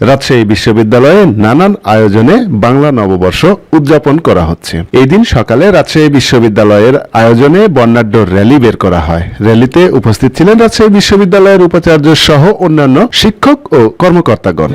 রাজশাহী বিশ্ববিদ্যালয়ে নানান আয়োজনে বাংলা নববর্ষ উদযাপন করা হচ্ছে। এই দিন সকালে রাজশাহী বিশ্ববিদ্যালয়ের আয়োজনে বর্ণাঢ্য র্যালি বের করা হয়। র্যালিতে উপস্থিত ছিলেন রাজশাহী বিশ্ববিদ্যালয়ের উপাচার্য সহ অন্যান্য শিক্ষক ও কর্মকর্তাগণ।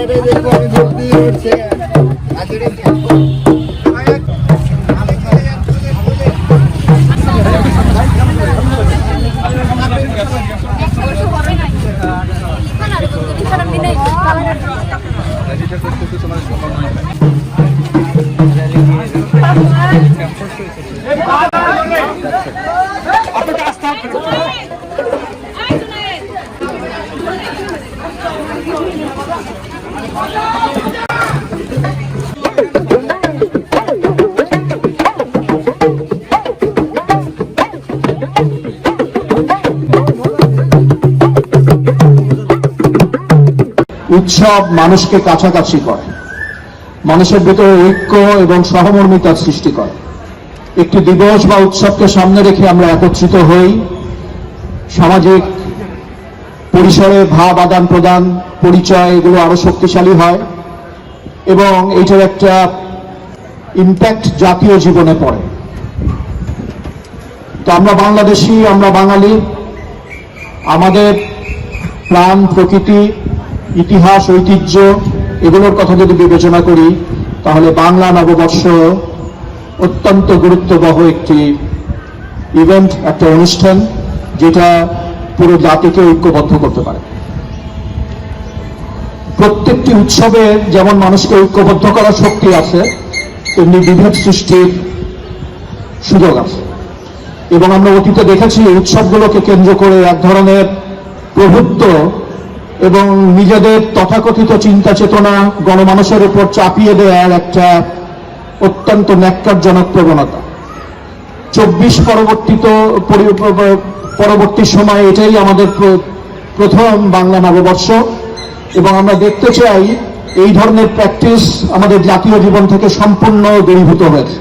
এটা দেখব আমি ভক্তি হচ্ছে আজকে উৎসব মানুষকে কাছাকাছি করে। মানুষের ভিতরে ঐক্য এবং সহমর্মিতার সৃষ্টি করে। একটি দিবস বা উৎসবকে সামনে রেখে আমরা একত্রিত হই। সামাজিক পরিসরে ভাব আদান প্রদান, পরিচয়, এগুলো আরও শক্তিশালী হয় এবং এইটার একটা ইম্প্যাক্ট জাতীয় জীবনে পড়ে। তো আমরা বাংলাদেশি, আমরা বাঙালি, আমাদের প্রাণ, প্রকৃতি, ইতিহাস, ঐতিহ্য, এগুলোর কথা যদি বিবেচনা করি, তাহলে বাংলা নববর্ষ অত্যন্ত গুরুত্ববহ একটি ইভেন্ট একটা অনুষ্ঠান, যেটা পুরো জাতিকে ঐক্যবদ্ধ করতে পারে। প্রত্যেকটি উৎসবে যেমন মানুষকে ঐক্যবদ্ধ করার শক্তি আছে, তেমনি বিভেদ সৃষ্টির সুযোগ আছে। এবং আমরা অতীতে দেখেছি উৎসবগুলোকে কেন্দ্র করে এক ধরনের প্রভুত্ব এবং নিজেদের তথাকথিত চিন্তা চেতনা গণমানুষের উপর চাপিয়ে দেওয়ার একটা অত্যন্ত ন্যাক্কারজনক প্রবণতা। চব্বিশ পরবর্তীত পরি- পরবর্তী সময়ে এটাই আমাদের প্র- প্রথম বাংলা নববর্ষ। এবং আমরা দেখতে চাই এই ধরনের প্র্যাকটিস আমাদের জাতীয় জীবন থেকে সম্পূর্ণ দূরীভূত হয়েছে,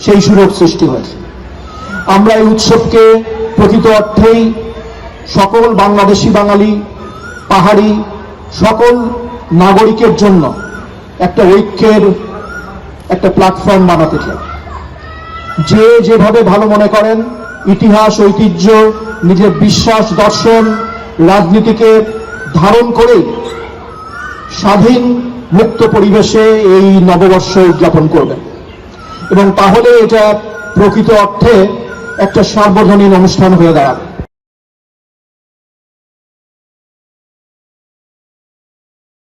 সেই সুযোগ সৃষ্টি হয়েছে। আমরা এই উৎসবকে প্রকৃত অর্থেই সকল বাংলাদেশি বাঙালি, পাহাড়ি, সকল নাগরিকের জন্য একটা ঐক্যের একটা প্ল্যাটফর্ম বানাতে চাই। যে যেভাবে ভালো মনে করেন, ইতিহাস, ঐতিহ্য, নিজের বিশ্বাস, দর্শন, রাজনীতিকে ধারণ করে স্বাধীন মুক্ত পরিবেশে এই নববর্ষ উদযাপন করবেন। এবং তাহলে এটা প্রকৃত অর্থে একটা সার্বজনীন অনুষ্ঠান হয়ে দাঁড়াবে।